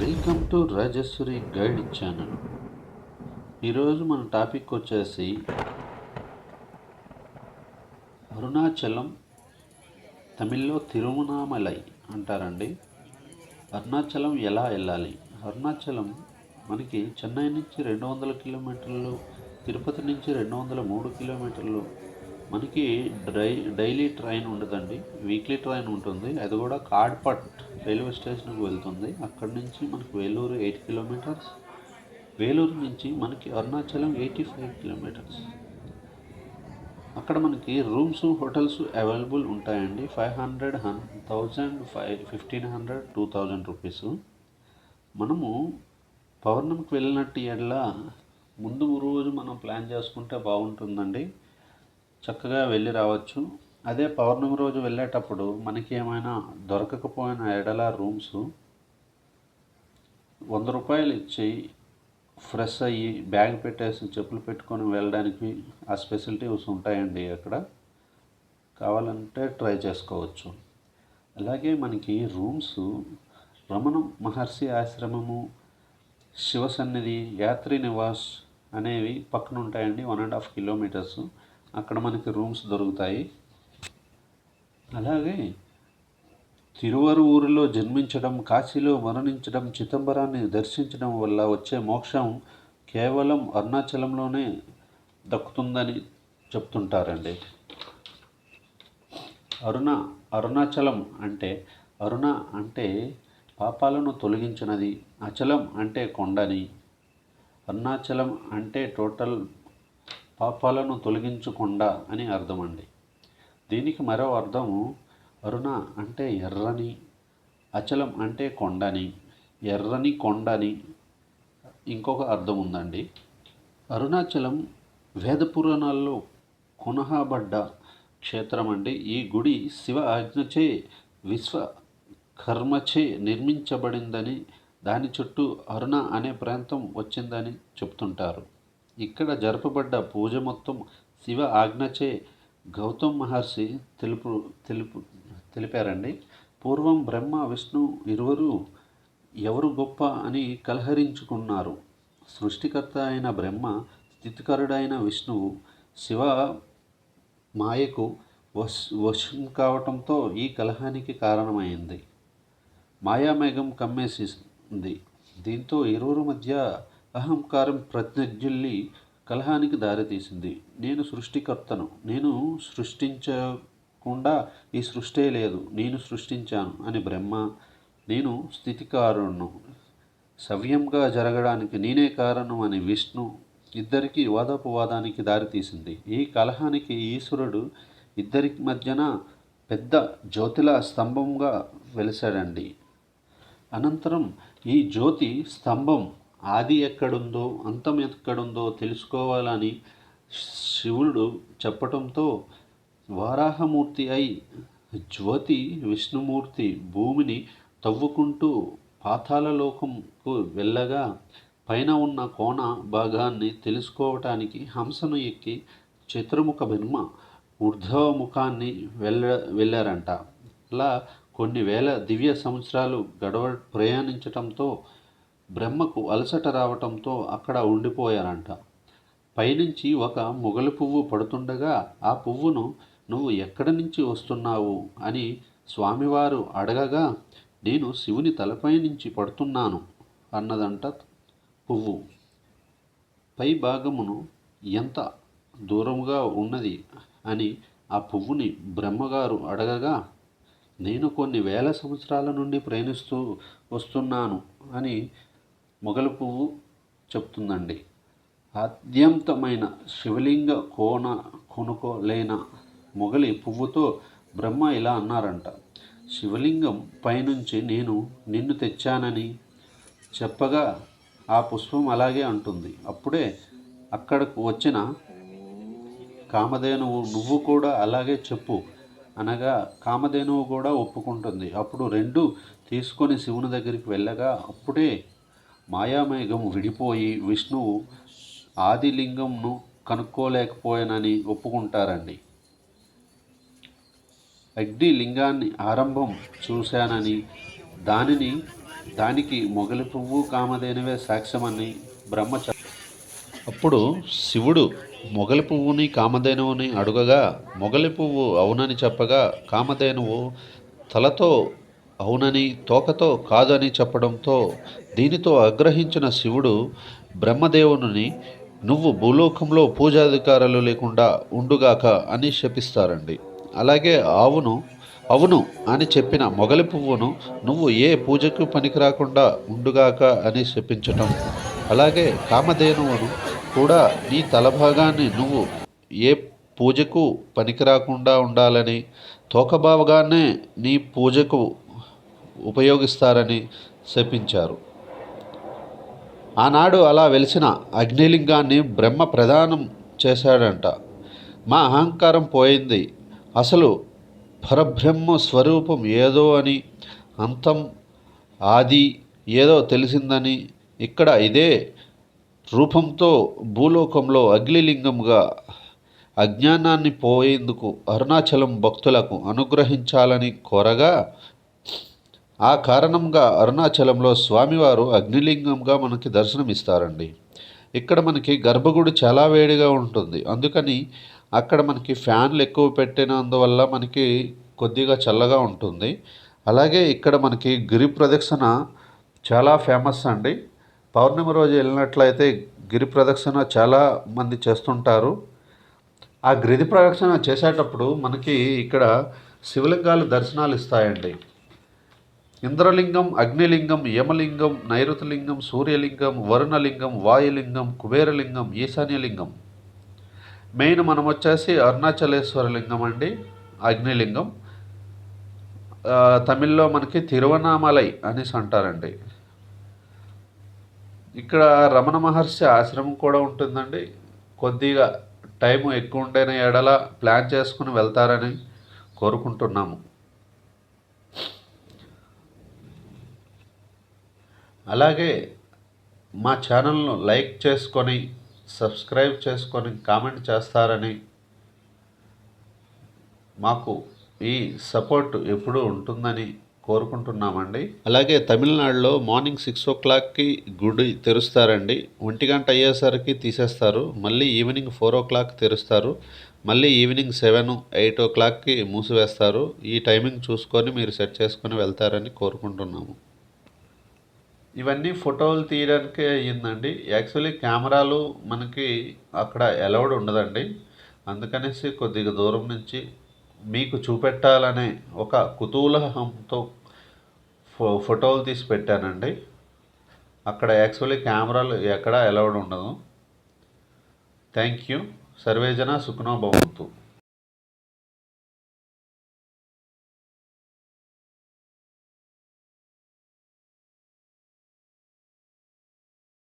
Welcome to Rajeshwari guide channel ఈరోజు మన topic వచ్చేసి అరుణాచలం తమిళ్ళో తిరుమనామలై అంటారండి. అరుణాచలం ఎలా వెళ్ళాలి? అరుణాచలం మనకి చెన్నై నుంచి రెండు వందల కిలోమీటర్లు తిరుపతి నుంచి రెండు వందల మూడు కిలోమీటర్లు మనకి డ్రై డైలీ ట్రైన్ ఉండదండి. వీక్లీ ట్రైన్ ఉంటుంది. అది కూడా కాడ్పట్ రైల్వే స్టేషన్కి వెళ్తుంది. అక్కడి నుంచి మనకి వేలూరు ఎయిట్ కిలోమీటర్స్. వేలూరు నుంచి మనకి అరుణాచలం ఎయిటీ ఫైవ్ కిలోమీటర్స్. అక్కడ మనకి రూమ్స్ హోటల్స్ అవైలబుల్ ఉంటాయండి. ఫైవ్ హండ్రెడ్ హన్ thousand five fifteen hundred two thousand rupees. మనము పౌర్ణమికి వెళ్ళినట్టు ఎడల ముందు రోజు మనం ప్లాన్ చేసుకుంటే బాగుంటుందండి. చక్కగా వెళ్ళి రావచ్చు. అదే పౌర్ణమి రోజు వెళ్ళేటప్పుడు మనకి ఏమైనా దొరకకపోయిన ఎడల రూమ్స్ వంద రూపాయలు ఇచ్చి ఫ్రెష్ అయ్యి బ్యాగ్ పెట్టేసి చెప్పులు పెట్టుకొని వెళ్ళడానికి ఆ స్పెసిలిటీస్ ఉంటాయండి అక్కడ. కావాలంటే ట్రై చేసుకోవచ్చు. అలాగే మనకి రూమ్స్ రమణ మహర్షి ఆశ్రమము శివసన్నిధి యాత్రి నివాస్ అనేవి పక్కన ఉంటాయండి వన్ అండ్ హాఫ్ కిలోమీటర్స్. అక్కడ మనకి రూమ్స్ దొరుకుతాయి. అలాగే తిరువరు ఊరిలో జన్మించడం కాశీలో మరణించడం చిదంబరాన్ని దర్శించడం వల్ల వచ్చే మోక్షం కేవలం అరుణాచలంలోనే దక్కుతుందని చెప్తుంటారండి. అరుణ అరుణాచలం అంటే అరుణ అంటే పాపాలను తొలగించినది అచలం అంటే కొండని అరుణాచలం అంటే టోటల్ పాపాలను తొలగించుకొండ అని అర్థమండి. దీనికి మరో అర్థము అరుణ అంటే ఎర్రని అచలం అంటే కొండని ఎర్రని కొండని ఇంకొక అర్థం ఉందండి. అరుణాచలం వేద పురాణాల్లో కొనహాబడ్డ క్షేత్రం అండి ఈ గుడి శివ ఆజ్ఞచే విశ్వ కర్మచే నిర్మించబడిందని దాని చుట్టూ అరుణ అనే ప్రాంతం వచ్చిందని చెప్తుంటారు. ఇక్కడ జరపబడ్డ పూజ మొత్తం శివ ఆజ్ఞచే. గౌతమ్ మహర్షి తెలుపు తెలుపు తెలిపారండి. పూర్వం బ్రహ్మ విష్ణు ఇరువురు ఎవరు గొప్ప అని కలహరించుకున్నారు. సృష్టికర్త అయిన బ్రహ్మ స్థితికరుడైన విష్ణువు శివ మాయకు వశ్ వశం కావటంతో ఈ కలహానికి కారణమైంది. మాయామేఘం కమ్మేసింది. దీంతో ఇరువురు మధ్య అహంకారం ప్రజ్ఞల్లి కలహానికి దారితీసింది. నేను సృష్టికర్తను. నేను సృష్టించకుండా ఈ సృష్టే లేదు. నేను సృష్టించాను అని బ్రహ్మ నేను స్థితికారుణ్ణు. సవ్యంగా జరగడానికి నేనే కారణం అని విష్ణు ఇద్దరికి వాదోపవాదానికి దారితీసింది. ఈ కలహానికి ఈశ్వరుడు ఇద్దరి మధ్యన పెద్ద జ్యోతిల స్తంభంగా వెలిశాడండి. అనంతరం ఈ జ్యోతి స్తంభం ఆది ఎక్కడుందో అంతం ఎక్కడుందో తెలుసుకోవాలని శివుడు చెప్పటంతో వారాహమూర్తి అయి జ్యోతి విష్ణుమూర్తి భూమిని తవ్వుకుంటూ పాతాళలోకంకు వెళ్ళగా పైన ఉన్న కోణ భాగాన్ని తెలుసుకోవటానికి హంసను ఎక్కి చతుర్ముఖ బ్రహ్మ ఊర్ధ్వముఖాన్ని వెళ్ళ వెళ్ళారంట. అలా కొన్ని వేల దివ్య సంవత్సరాలు గడవ ప్రయాణించటంతో బ్రహ్మకు అలసట రావటంతో అక్కడ ఉండిపోయారంట పైనుంచి ఒక మొగలి పువ్వు పడుతుండగా ఆ పువ్వును నువ్వు ఎక్కడి నుంచి వస్తున్నావు? అని స్వామివారు అడగగా నేను శివుని తలపై నుంచి పడుతున్నాను అన్నదంట పువ్వు. పై భాగమును ఎంత దూరంగా ఉన్నది అని ఆ పువ్వుని బ్రహ్మగారు అడగగా నేను కొన్ని వేల సంవత్సరాల నుండి ప్రయాణిస్తూ వస్తున్నాను అని మొగలు పువ్వు చెప్తుందండి. ఆద్యంతమైన శివలింగ కోన కొనుకోలేన మొగలి పువ్వుతో బ్రహ్మ ఇలా అన్నారంట శివలింగం పైనుంచి నేను నిన్ను తెచ్చానని చెప్పగా ఆ పుష్పం అలాగే అంటుంది. అప్పుడే అక్కడకు వచ్చిన కామధేనువు నువ్వు కూడా అలాగే చెప్పు అనగా కామధేనువు కూడా ఒప్పుకుంటుంది. అప్పుడు రెండు తీసుకొని శివుని దగ్గరికి వెళ్ళగా అప్పుడే మాయామేఘం విడిపోయి విష్ణువు ఆదిలింగంను కనుక్కోలేకపోయానని ఒప్పుకుంటారండి. అగ్ని లింగాన్ని ఆరంభం చూశానని దానిని దానికి మొగలి పువ్వు కామధేనువే సాక్ష్యమని బ్రహ్మ అప్పుడు శివుడు మొగలి పువ్వుని కామధేనువుని అడుగగా మొగలి పువ్వు అవునని చెప్పగా కామధేనువు తలతో అవునని తోకతో కాదని చెప్పడంతో దీనితో ఆగ్రహించిన శివుడు బ్రహ్మదేవుని నువ్వు భూలోకంలో పూజాధికారులు లేకుండా ఉండుగాక అని శపిస్తారండి. అలాగే ఆవును అవును అని చెప్పిన మొగలి పువ్వును నువ్వు ఏ పూజకు పనికిరాకుండా ఉండుగాక అని శపించటం. అలాగే కామధేనువును కూడా నీ తలభాగాన్ని నువ్వు ఏ పూజకు పనికిరాకుండా ఉండాలని తోకభాగాన్నే నీ పూజకు ఉపయోగిస్తారని శపించారు. ఆనాడు అలా వెలిసిన అగ్నిలింగాన్ని బ్రహ్మ ప్రదానం చేశాడంట. మా అహంకారం పోయింది. అసలు పరబ్రహ్మ స్వరూపం ఏదో అని అంతం ఆది ఏదో తెలిసిందని ఇక్కడ ఇదే రూపంతో భూలోకంలో అగ్నిలింగంగా అజ్ఞానాన్ని పోయేందుకు అరుణాచలం భక్తులకు అనుగ్రహించాలని కోరగా ఆ కారణంగా అరుణాచలంలో స్వామివారు అగ్నిలింగంగా మనకి దర్శనమిస్తారండి. ఇక్కడ మనకి గర్భగుడి చాలా వేడిగా ఉంటుంది. అందుకని అక్కడ మనకి ఫ్యాన్లు ఎక్కువ పెట్టినందువల్ల మనకి కొద్దిగా చల్లగా ఉంటుంది. అలాగే ఇక్కడ మనకి గిరి ప్రదక్షిణ చాలా ఫేమస్ అండి. పౌర్ణమి రోజు వెళ్ళినట్లయితే గిరి ప్రదక్షిణ చాలా మంది చేస్తుంటారు. ఆ గిరి ప్రదక్షిణ చేసేటప్పుడు మనకి ఇక్కడ శివలింగాలు దర్శనాలు ఇస్తాయండి. ఇంద్రలింగం అగ్నిలింగం యమలింగం నైరుతిలింగం సూర్యలింగం వరుణలింగం వాయులింగం కుబేరలింగం ఈశాన్యలింగం. మెయిన్ మనం వచ్చేసి అరుణాచలేశ్వర లింగం అండి అగ్నిలింగం. తమిళ్ళో మనకి తిరువనామలై అనేసి అంటారండి. ఇక్కడ రమణ మహర్షి ఆశ్రమం కూడా ఉంటుందండి. కొద్దిగా టైం ఎక్కువ ఉండైన ఎడల ప్లాన్ చేసుకుని వెళ్తారని కోరుకుంటున్నాము. అలాగే మా ఛానల్ను లైక్ చేసుకొని సబ్స్క్రైబ్ చేసుకొని కామెంట్ చేస్తారని మాకు ఈ సపోర్ట్ ఎప్పుడూ ఉంటుందని కోరుకుంటున్నామండి. అలాగే తమిళనాడులో మార్నింగ్ సిక్స్ ఓ క్లాక్కి గుడి తెరుస్తారండి. ఒంటి గంట అయ్యేసరికి తీసేస్తారు. మళ్ళీ ఈవినింగ్ ఫోర్ ఓ క్లాక్ తెరుస్తారు. మళ్ళీ ఈవినింగ్ సెవెన్ ఎయిట్ ఓ క్లాక్కి మూసివేస్తారు. ఈ టైమింగ్ చూసుకొని మీరు సెట్ చేసుకొని వెళ్తారని కోరుకుంటున్నాము. ఇవన్నీ ఫోటోలు తీయడానికే అయ్యిందండి. యాక్చువల్లీ కెమెరాలు మనకి అక్కడ అలౌడ్ ఉండదండి. అందుకనేసి కొద్దిగా దూరం నుంచి మీకు చూపెట్టాలనే ఒక కుతూహలంతో ఫో ఫోటోలు తీసి పెట్టానండి. అక్కడ యాక్చువల్లీ కెమెరాలు ఎక్కడ అలౌడ్ ఉండదు. థ్యాంక్ యూ సర్వేజన సుఖనో భవంతు